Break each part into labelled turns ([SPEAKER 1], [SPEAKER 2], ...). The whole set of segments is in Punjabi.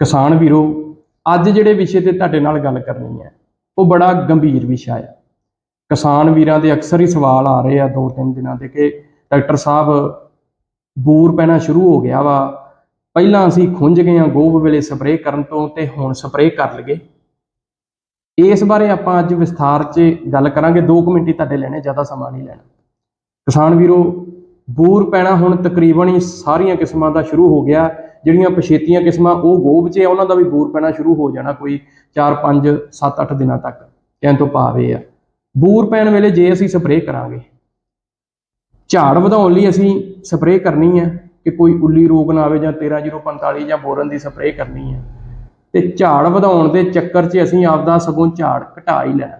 [SPEAKER 1] ਕਿਸਾਨ ਵੀਰੋ, ਅੱਜ ਜਿਹੜੇ ਵਿਸ਼ੇ ਤੇ ਤੁਹਾਡੇ ਨਾਲ ਗੱਲ ਕਰਨੀ ਹੈ, ਉਹ ਬੜਾ ਗੰਭੀਰ ਵਿਸ਼ਾ ਹੈ। ਕਿਸਾਨ ਵੀਰਾਂ ਦੇ ਅਕਸਰ ਹੀ ਸਵਾਲ ਆ ਰਹੇ ਆ ਦੋ ਤਿੰਨ ਦਿਨਾਂ ਦੇ ਕਿ ਡਾਕਟਰ ਸਾਹਿਬ, ਬੂਰ ਪੈਣਾ ਸ਼ੁਰੂ ਹੋ ਗਿਆ ਵਾ। ਪਹਿਲਾਂ ਅਸੀਂ ਖੁੰਝ ਗਏ ਆ ਗੋਭ ਵੇਲੇ ਸਪਰੇਅ ਕਰਨ ਤੋਂ ਤੇ ਹੁਣ ਸਪਰੇਅ ਕਰ ਲਈਏ। ਇਸ ਬਾਰੇ ਆਪਾਂ ਅੱਜ ਵਿਸਥਾਰ 'ਚ ਗੱਲ ਕਰਾਂਗੇ। 2 ਮਿੰਟ ਹੀ ਤੁਹਾਡੇ ਲੈਣੇ, ਜ਼ਿਆਦਾ ਸਮਾਂ ਨਹੀਂ ਲੈਣਾ। ਕਿਸਾਨ ਵੀਰੋ, ਬੂਰ ਪੈਣਾ ਹੁਣ ਤਕਰੀਬਨ ਹੀ ਸਾਰੀਆਂ ਕਿਸਮਾਂ ਦਾ ਸ਼ੁਰੂ ਹੋ ਗਿਆ। ਜਿਹੜੀਆਂ ਪਛੇਤੀਆਂ ਕਿਸਮਾਂ, ਉਹ ਗੋਬ 'ਚ ਉਹਨਾਂ ਦਾ ਵੀ ਬੂਰ ਪੈਣਾ ਸ਼ੁਰੂ ਹੋ ਜਾਣਾ ਕੋਈ 4 5 7 8 ਦਿਨਾਂ ਤੱਕ। ਕਹਿਣ ਤੋਂ ਭਾਵੇਂ ਆ। ਬੂਰ ਪੈਣ ਵੇਲੇ ਜੇ ਅਸੀਂ ਸਪਰੇਅ ਕਰਾਂਗੇ, ਝਾੜ ਵਧਾਉਣ ਲਈ ਅਸੀਂ ਸਪਰੇਅ ਕਰਨੀ ਹੈ ਕਿ ਕੋਈ ਉੱਲੀ ਰੋਗ ਨਾ ਆਵੇ ਜਾਂ 13045 ਜਾਂ ਬੋਰਨ ਦੀ ਸਪਰੇਅ ਕਰਨੀ ਹੈ। ਤੇ ਝਾੜ ਵਧਾਉਣ ਦੇ ਚੱਕਰ 'ਚ ਅਸੀਂ ਆਪਦਾ ਸਗੋਂ ਝਾੜ ਘਟਾ ਹੀ ਲੈਣਾ।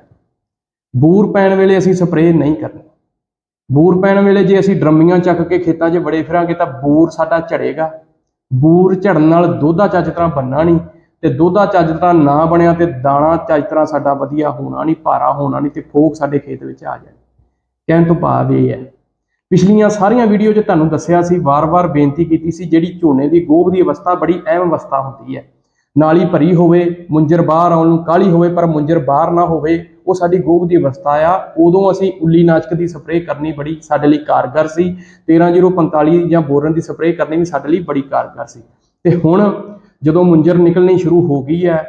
[SPEAKER 1] ਬੂਰ ਪੈਣ ਵੇਲੇ ਅਸੀਂ ਸਪਰੇਅ ਨਹੀਂ ਕਰਨੀ। ਬੂਰ ਪੈਣ ਵੇਲੇ ਜੇ ਅਸੀਂ ਡਰਮੀਆਂ ਚੱਕ ਕੇ ਖੇਤਾਂ 'ਚ ਬੜੇ ਫਿਰਾਂਗੇ ਤਾਂ ਬੂਰ ਸਾਡਾ ਝੜੇਗਾ। ਬੂਰ ਝੜਨ ਨਾਲ ਦੋਧਾ ਚੱਜ ਤਰ੍ਹਾਂ ਬੰਨਾ ਨਹੀਂ ਤੇ ਦੋਧਾ ਚੱਜ ਤਰ੍ਹਾਂ ਨਾ ਬਣਿਆ ਤੇ ਦਾਣਾ ਚੱਜ ਤਰ੍ਹਾਂ ਸਾਡਾ ਵਧੀਆ ਹੋਣਾ ਨਹੀਂ, ਭਾਰਾ ਹੋਣਾ ਨਹੀਂ ਤੇ ਫੋਕ ਸਾਡੇ ਖੇਤ ਵਿੱਚ ਆ ਜਾਣੀ। ਕਹਿਣ ਤੋਂ ਭਾਵ ਇਹ ਹੈ। ਪਿਛਲੀਆਂ ਸਾਰੀਆਂ ਵੀਡੀਓ 'ਚ ਤੁਹਾਨੂੰ ਦੱਸਿਆ ਸੀ, ਵਾਰ-ਵਾਰ ਬੇਨਤੀ ਕੀਤੀ ਸੀ ਜਿਹੜੀ ਝੋਨੇ ਦੀ ਗੋਭ ਦੀ ਅਵਸਥਾ ਬੜੀ ਅਹਿਮ ਅਵਸਥਾ ਹੁੰਦੀ ਹੈ। ਨਾਲੀ ਭਰੀ ਹੋਵੇ, ਮੁੰਜਰ ਬਾਹਰ ਆਉਣ ਨੂੰ ਕਾਲੀ ਹੋਵੇ, ਪਰ ਮੁੰਜਰ ਬਾਹਰ ਨਾ ਹੋਵੇ, ਉਹ ਸਾਡੀ ਗੋਭ ਦੀ ਅਵਸਥਾ ਆ। ਉਦੋਂ ਅਸੀਂ ਉੱਲੀ ਨਾਸ਼ਕ ਦੀ ਸਪਰੇਅ ਕਰਨੀ ਬੜੀ ਸਾਡੇ ਲਈ ਕਾਰਗਰ ਸੀ। 13045 ਜਾਂ ਬੋਰਨ ਦੀ ਸਪਰੇਅ ਕਰਨੀ ਵੀ ਸਾਡੇ ਲਈ ਬੜੀ ਕਾਰਗਰ ਸੀ। ਤੇ ਹੁਣ ਜਦੋਂ ਮੁੰਜਰ ਨਿਕਲਣੀ ਸ਼ੁਰੂ ਹੋ ਗਈ ਹੈ,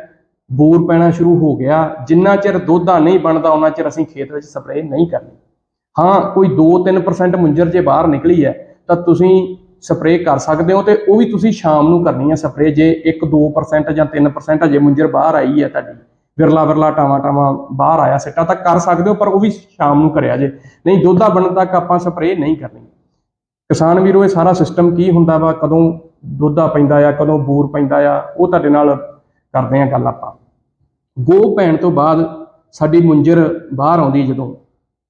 [SPEAKER 1] ਬੋਰ ਪੈਣਾ ਸ਼ੁਰੂ ਹੋ ਗਿਆ, ਜਿੰਨਾ ਚਿਰ ਦੋਧਾ ਨਹੀਂ ਬਣਦਾ ਉਹਨਾਂ ਚਿਰ ਅਸੀਂ ਖੇਤ ਵਿੱਚ ਸਪਰੇਅ ਨਹੀਂ ਕਰਨੀ। ਹਾਂ, ਕੋਈ 2-3% ਮੁੰਜਰ ਜੇ ਬਾਹਰ ਨਿਕਲੀ ਹੈ, ਤਾਂ ਤੁਸੀਂ ਸਪਰੇਅ ਕਰ ਸਕਦੇ ਹੋ ਤੇ ਉਹ ਵੀ ਤੁਸੀਂ ਸ਼ਾਮ ਨੂੰ ਕਰਨੀ ਹੈ ਸਪਰੇਅ ਜੇ 1-2% ਜਾਂ 3% ਅਜੇ ਮੁੰਜਰ ਬਾਹਰ ਆਈ ਹੈ ਤੁਹਾਡੀ, ਵਿਰਲਾ ਵਿਰਲਾ ਟਾਵਾ ਟਾਵਾ ਬਾਹਰ ਆਇਆ ਸਿੱਟਾ, ਤਾਂ ਕਰ ਸਕਦੇ ਹੋ, ਪਰ ਉਹ ਵੀ ਸ਼ਾਮ ਨੂੰ ਕਰਿਆ ਜੇ। ਨਹੀਂ ਦੁੱਧਾ ਬਣਨ ਤੱਕ ਆਪਾਂ ਸਪਰੇਅ ਨਹੀਂ ਕਰਨੀ। ਕਿਸਾਨ ਵੀਰੋ, ਇਹ ਸਾਰਾ ਸਿਸਟਮ ਕੀ ਹੁੰਦਾ ਵਾ? ਕਦੋਂ ਦੁੱਧਾ ਪੈਂਦਾ ਆ, ਕਦੋਂ ਬੂਰ ਪੈਂਦਾ ਆ, ਉਹ ਤੁਹਾਡੇ ਨਾਲ ਕਰਦੇ ਆ ਗੱਲ ਆਪਾਂ। ਗੋ ਪੈਣ ਤੋਂ ਬਾਅਦ ਸਾਡੀ ਮੁੰਜਰ ਬਾਹਰ ਆਉਂਦੀ ਜਦੋਂ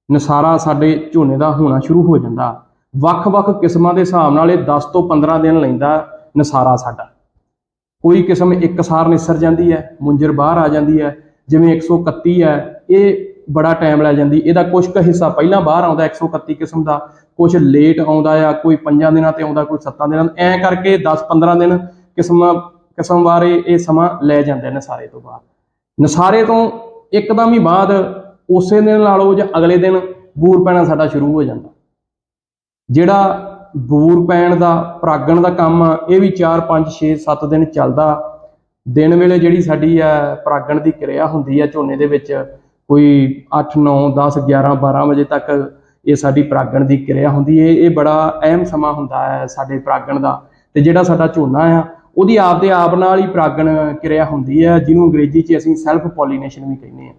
[SPEAKER 1] ਨਸਾਰਾ ਸਾਡੇ ਝੋਨੇ ਦਾ ਹੋਣਾ ਸ਼ੁਰੂ ਹੋ ਜਾਂਦਾ। ਵੱਖ-ਵੱਖ ਕਿਸਮਾਂ ਦੇ ਹਿਸਾਬ ਨਾਲ ਇਹ 10 ਤੋਂ 15 ਦਿਨ ਲੈਂਦਾ ਨਸਾਰਾ ਸਾਡਾ। ਕੋਈ ਕਿਸਮ ਇੱਕ ਸਾਰ ਨਿਸਰ ਜਾਂਦੀ ਹੈ, ਮੁੰਜਰ ਬਾਹਰ ਆ ਜਾਂਦੀ ਹੈ, ਜਿਵੇਂ 131 ਹੈ, ਇਹ ਬੜਾ ਟਾਈਮ ਲੈ ਜਾਂਦੀ। ਇਹਦਾ ਕੁਝ ਕੁ ਹਿੱਸਾ ਪਹਿਲਾਂ ਬਾਹਰ ਆਉਂਦਾ 131 ਕਿਸਮ ਦਾ, ਕੁਝ ਲੇਟ ਆਉਂਦਾ ਆ ਕੋਈ 5 ਦਿਨਾਂ ਤੇ ਆਉਂਦਾ, ਕੋਈ 7 ਦਿਨਾਂ ਐ ਕਰਕੇ 10-15 ਦਿਨ ਕਿਸਮਾਂ, ਕਿਸਮ ਬਾਰੇ ਇਹ ਸਮਾਂ ਲੈ ਜਾਂਦੇ ਨੇ ਸਾਰੇ ਤੋਂ ਬਾਅਦ ਨਸਾਰੇ ਤੋਂ ਇੱਕਦਮ ਹੀ ਬਾਅਦ ਉਸੇ ਦਿਨ ਲਾ ਲਓ ਜਾਂ ਅਗਲੇ ਦਿਨ ਬੂਰ ਪੈਣਾ ਸਾਡਾ ਸ਼ੁਰੂ ਹੋ ਜਾਂਦਾ। ਜਿਹੜਾ ਬੂਰ ਪੈਣ ਦਾ, ਪ੍ਰਾਗਣ ਦਾ ਕੰਮ ਆ, ਇਹ ਵੀ 4 5 6 7 ਦਿਨ ਚੱਲਦਾ। ਦਿਨ ਵੇਲੇ ਜਿਹੜੀ ਸਾਡੀ ਆ ਪ੍ਰਾਗਣ ਦੀ ਕਿਰਿਆ ਹੁੰਦੀ ਆ ਝੋਨੇ ਦੇ ਵਿੱਚ, ਕੋਈ 8 9 10 11 12 ਵਜੇ ਤੱਕ ਇਹ ਸਾਡੀ ਪ੍ਰਾਗਣ ਦੀ ਕਿਰਿਆ ਹੁੰਦੀ ਹੈ ਇਹ ਬੜਾ ਅਹਿਮ ਸਮਾਂ ਹੁੰਦਾ ਹੈ ਸਾਡੇ ਪ੍ਰਾਗਣ ਦਾ। ਤੇ ਜਿਹੜਾ ਸਾਡਾ ਝੋਨਾ ਆ, ਉਹਦੀ ਆਪ ਦੇ ਆਪ ਨਾਲ ਹੀ ਪ੍ਰਾਗਣ ਕਿਰਿਆ ਹੁੰਦੀ ਹੈ ਜਿਹਨੂੰ ਅੰਗਰੇਜ਼ੀ 'ਚ ਅਸੀਂ ਸੈਲਫ ਪੋਲੀਨੇਸ਼ਨ ਵੀ ਕਹਿੰਦੇ ਆ।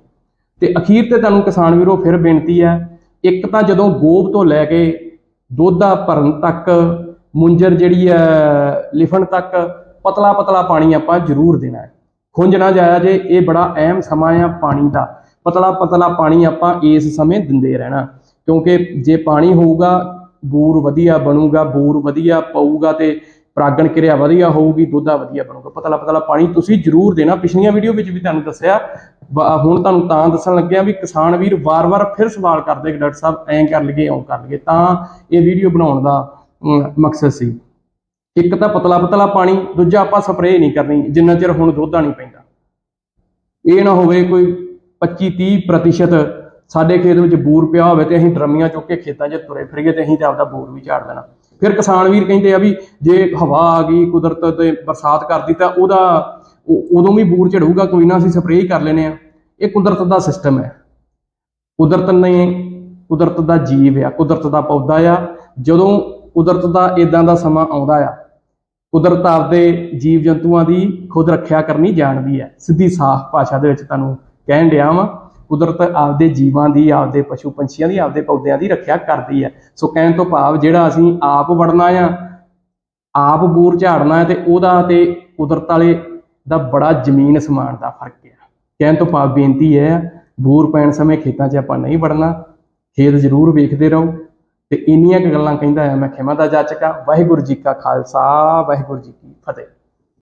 [SPEAKER 1] ਤੇ ਅਖੀਰ ਤੇ ਤੁਹਾਨੂੰ ਕਿਸਾਨ ਵੀਰੋ ਫਿਰ ਬੇਨਤੀ ਹੈ ਇੱਕ ਤਾਂ ਜਦੋਂ ਗੋਬ ਤੋਂ ਲੈ ਕੇ ਦੋਧਾ ਭਰਨ ਤੱਕ, ਮੁੰਜਰ ਜਿਹੜੀ ਹੈ, ਲਿਫਣ ਤੱਕ, ਪਤਲਾ ਪਤਲਾ ਪਾਣੀ ਆਪਾਂ ਜ਼ਰੂਰ ਦੇਣਾ ਹੈ। ਖੁੰਝ ਨਾ ਜਾਇਆ ਜੇ, ਇਹ ਬੜਾ ਅਹਿਮ ਸਮਾਂ ਆ ਪਾਣੀ ਦਾ। ਪਤਲਾ ਪਤਲਾ ਪਾਣੀ ਆਪਾਂ ਇਸ ਸਮੇਂ ਦਿੰਦੇ ਰਹਿਣਾ। ਕਿਉਂਕਿ ਜੇ ਪਾਣੀ ਹੋਊਗਾ, ਬੂਰ ਵਧੀਆ ਬਣੂਗਾ, ਬੂਰ ਵਧੀਆ ਪਊਗਾ ਤੇ ਪਰਾਗਣ ਕਿਰਿਆ ਵਧੀਆ ਹੋਊਗੀ ਦੁੱਧਾ ਵਧੀਆ ਬਣੂਗਾ। ਪਤਲਾ ਪਤਲਾ ਪਾਣੀ ਤੁਸੀਂ ਜ਼ਰੂਰ ਦੇਣਾ। ਪਿਛਲੀਆਂ ਵੀਡੀਓ ਵਿੱਚ ਵੀ ਤੁਹਾਨੂੰ ਦੱਸਿਆ ਵਾ- ਹੁਣ ਤੁਹਾਨੂੰ ਤਾਂ ਦੱਸਣ ਲੱਗਿਆ ਵੀ ਕਿਸਾਨ ਵੀਰ ਵਾਰ-ਵਾਰ ਫਿਰ ਸਵਾਲ ਕਰਦੇ ਕਿ ਡਾਕਟਰ ਸਾਹਿਬ ਐਂ ਕਰ ਲਈਏ ਓਂ ਕਰ ਲਈਏ। ਤਾਂ ਇਹ ਵੀਡੀਓ ਬਣਾਉਣ ਦਾ ਅਮ, ਮਕਸਦ ਸੀ। ਇੱਕ ਤਾਂ ਪਤਲਾ ਪਤਲਾ ਪਾਣੀ ਦੂਜਾ ਆਪਾਂ ਸਪਰੇਅ ਨਹੀਂ ਕਰਨੀ ਜਿੰਨਾ ਚਿਰ ਹੁਣ ਦੁੱਧਾ ਨਹੀਂ ਪੈਂਦਾ। ਇਹ ਨਾ ਹੋਵੇ ਕੋਈ 25 30 ਪ੍ਰਤੀਸ਼ਤ ਸਾਡੇ ਖੇਤ ਵਿੱਚ ਬੂਰ ਪਿਆ ਹੋਵੇ ਤੇ ਅਸੀਂ ਡਰਮੀਆਂ ਚੁੱਕ ਕੇ ਖੇਤਾਂ 'ਚ ਤੁਰੇ ਫਿਰੀਏ ਤੇ ਅਸੀਂ ਤੇ ਆਪਦਾ ਬੂਰ ਵੀ ਝਾੜ ਦੇਣਾ। ਫਿਰ ਕਿਸਾਨ ਵੀਰ ਕਹਿੰਦੇ ਆ ਵੀ ਜੇ ਹਵਾ ਆ ਗਈ, ਕੁਦਰਤ ਤੇ ਬਰਸਾਤ ਕਰਦੀ ਤਾਂ ਉਹਦਾ ਉਦੋਂ ਵੀ ਬੂਰ ਝੜੂਗਾ, ਕੋਈ ਨਾ ਅਸੀਂ ਸਪਰੇਅ ਕਰ ਲੈਨੇ ਆ ਇਹ ਕੁਦਰਤ ਦਾ ਸਿਸਟਮ ਹੈ। ਕੁਦਰਤ ਨੇ ਕੁਦਰਤ ਦਾ ਜੀਵ ਆ, ਕੁਦਰਤ ਦਾ ਪੌਦਾ ਆ। ਜਦੋਂ ਕੁਦਰਤ ਦਾ ਇਦਾਂ ਦਾ ਸਮਾਂ ਆਉਂਦਾ ਆ, ਕੁਦਰਤ ਆਪਦੇ ਜੀਵ ਜੰਤੂਆਂ ਦੀ ਖੁਦ ਰੱਖਿਆ ਕਰਨੀ ਜਾਣਦੀ ਹੈ। ਸਿੱਧੀ ਸਾਫ਼ ਭਾਸ਼ਾ ਦੇ ਵਿੱਚ ਤੁਹਾਨੂੰ ਕਹਿਣ ਡਿਆ ਵਾਂ। ਕੁਦਰਤ ਆਪਦੇ ਜੀਵਾਂ ਦੀ, ਆਪਦੇ ਪਸ਼ੂ ਪੰਛੀਆਂ ਦੀ, ਆਪਦੇ ਪੌਦਿਆਂ ਦੀ ਰੱਖਿਆ ਕਰਦੀ ਹੈ। ਸੋ ਕਹਿਣ ਤੋਂ ਭਾਵ ਜਿਹੜਾ ਅਸੀਂ ਆਪ ਵੜਨਾ ਆ ਆਪ ਬੂਰ ਝਾੜਨਾ ਹੈ ਤੇ ਉਹਦਾ ਤੇ ਕੁਦਰਤ ਵਾਲੇ ਦਾ ਬੜਾ ਜ਼ਮੀਨ ਸਮਾਨ ਦਾ ਫ਼ਰਕ ਹੈ। ਕਹਿਣ ਤੋਂ ਭਾਵ ਬੇਨਤੀ ਹੈ, ਬੂਰ ਪੈਣ ਸਮੇਂ ਖੇਤਾਂ 'ਚ ਆਪਾਂ ਨਹੀਂ ਵੜਨਾ। ਖੇਤ ਜ਼ਰੂਰ ਵੇਖਦੇ ਰਹੋ। ਤੇ ਇੰਨੀਆਂ ਕੁ ਗੱਲਾਂ ਕਹਿੰਦਾ ਆ, ਮੈਂ ਖਿਮਾ ਦਾ ਜਾਚਕਾ ਵਾਹਿਗੁਰੂ ਜੀ ਕਾ ਖਾਲਸਾ, ਵਾਹਿਗੁਰੂ ਜੀ ਕੀ ਫਤਿਹ।